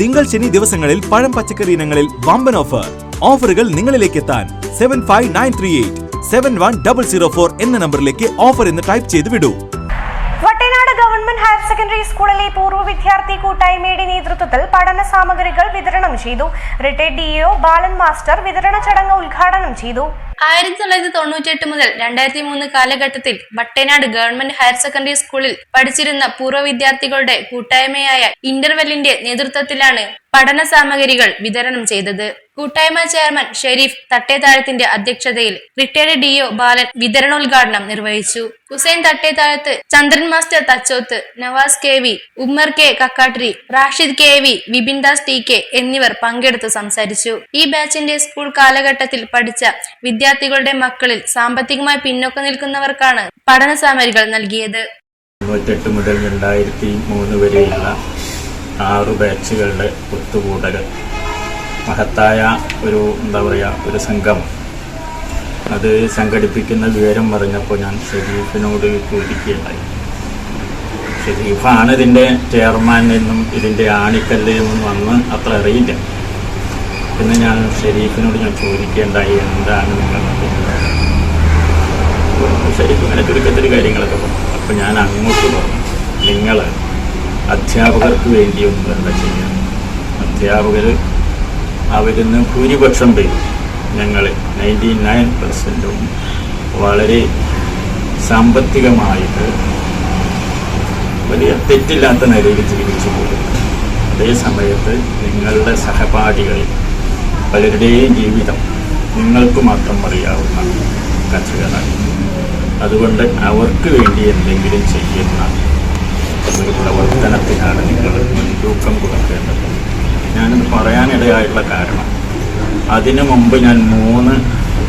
തിങ്കൾ ശനി ദിവസങ്ങളിൽ പഴം പച്ചക്കറി ഇനങ്ങളിൽ വമ്പൻ ഓഫർ ഓഫറുകൾ നിങ്ങളിലേക്ക് എത്താൻ seven five nine three eight seven one double zero four എന്ന നമ്പറിലേക്ക് ഓഫർ എന്ന് ടൈപ്പ് ചെയ്ത് വിടൂ. വട്ടനാട് ഗവൺമെന്റ് ഹയർ സെക്കൻഡറി സ്കൂളിലെ പൂർവ വിദ്യാർത്ഥി കൂട്ടായ്മയുടെ നേതൃത്വത്തിൽ പഠന സാമഗ്രികൾ വിതരണം ചെയ്തു. റിട്ടയർഡ് ഡിഇഒ ബാലൻ മാസ്റ്റർ വിതരണ ചടങ്ങ് ഉദ്ഘാടനം ചെയ്തു. ആയിരത്തി തൊള്ളായിരത്തി തൊണ്ണൂറ്റിയെട്ട് മുതൽ രണ്ടായിരത്തി മൂന്ന് കാലഘട്ടത്തിൽ വട്ടേനാട് ഗവൺമെന്റ് ഹയർ സെക്കൻഡറി സ്കൂളിൽ പഠിച്ചിരുന്ന പൂർവ വിദ്യാർത്ഥികളുടെ കൂട്ടായ്മയായ ഇന്റർവെല്ലിന്റെ നേതൃത്വത്തിലാണ് പഠന സാമഗ്രികൾ വിതരണം ചെയ്തത്. കൂട്ടായ്മ ചെയർമാൻ ഷെരീഫ് തട്ടേതാഴത്തിന്റെ അധ്യക്ഷതയിൽ റിട്ടയർഡ് ഡിഒ ബാലൻ വിതരണോദ്ഘാടനം നിർവഹിച്ചു. Hussain Thattethazhath Chandran master Thachoth Navas K V Ummer K Kakkattiri Rashid K V Vipin Das T K എന്നിവർ പങ്കെടുത്ത് സംസാരിച്ചു. ഈ ബാച്ചിന്റെ സ്കൂൾ കാലഘട്ടത്തിൽ പഠിച്ച വിദ്യാർത്ഥികളുടെ മക്കളിൽ സാമ്പത്തികമായി പിന്നോക്കം നിൽക്കുന്നവർക്കാണ് പഠന സാമഗ്രികൾ നൽകിയത്. തൊണ്ണൂറ്റെട്ട് മുതൽ രണ്ടായിരത്തി മൂന്ന് വരെയുള്ള ആറ് ബാച്ചുകളുടെ ഒത്തുകൂടൽ മഹത്തായ ഒരു എന്താ പറയുക ഒരു സംഘം. അത് സംഘടിപ്പിക്കുന്ന വിവരം പറഞ്ഞപ്പോൾ ഞാൻ ഷെരീഫിനോട് ചോദിക്കുകയുണ്ടായി. ഷെരീഫാണ് ഇതിന്റെ ചെയർമാൻ എന്നും ഇതിന്റെ ആണിക്കല്ല് എന്നും അന്ന് അത്ര അറിയില്ല. പിന്നെ ഞാൻ ഷെരീഫിനോട് ഞാൻ ചോദിക്കേണ്ടായി എന്താണ് നിങ്ങൾ? ഷെരീഫ് ഇങ്ങനെ ചുരുക്കത്തിൽ കാര്യങ്ങളൊക്കെ പറഞ്ഞു. അപ്പം ഞാൻ അങ്ങോട്ട് പറഞ്ഞു നിങ്ങൾ അധ്യാപകർക്ക് വേണ്ടിയൊന്നും എന്താ ചെയ്യുക അധ്യാപകർ അവരിന്ന് ഭൂരിപക്ഷം പേരും ഞങ്ങൾ നയന്റി നയൻ പെർസെന്റും വളരെ സാമ്പത്തികമായിട്ട് വലിയ തെറ്റില്ലാത്ത നിലയിൽ ജീവിച്ചു പോകും അതേ സമയത്ത് നിങ്ങളുടെ സഹപാഠികളിൽ പലരുടെയും ജീവിതം നിങ്ങൾക്ക് മാത്രം അറിയാവുന്ന കർഷകരാണ് അതുകൊണ്ട് അവർക്ക് വേണ്ടി എന്തെങ്കിലും ചെയ്യുന്ന ഒരു പ്രവർത്തനത്തിനാണ് നിങ്ങൾ മുൻതൂക്കം കൊടുക്കേണ്ടത്. ഞാനിത് പറയാനിടയായിട്ടുള്ള കാരണം. അതിനു മുമ്പ് ഞാൻ മൂന്ന്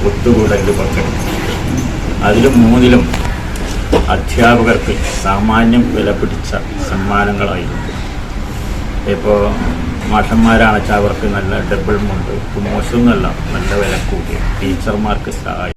ഒത്തുകൂടലിൽ പങ്കെടുത്തു. അതിൽ മൂന്നിലും അധ്യാപകർക്ക് സാമാന്യം വിലപിടിച്ച സമ്മാനങ്ങളായിരുന്നു. ഇപ്പോൾ മാഷന്മാരാണെച്ചാൽ അവർക്ക് നല്ല ഡബിൾ മുണ്ട് മോശമൊന്നുമല്ല നല്ല വില കൂടിയ. ടീച്ചർമാർക്ക് സഹായം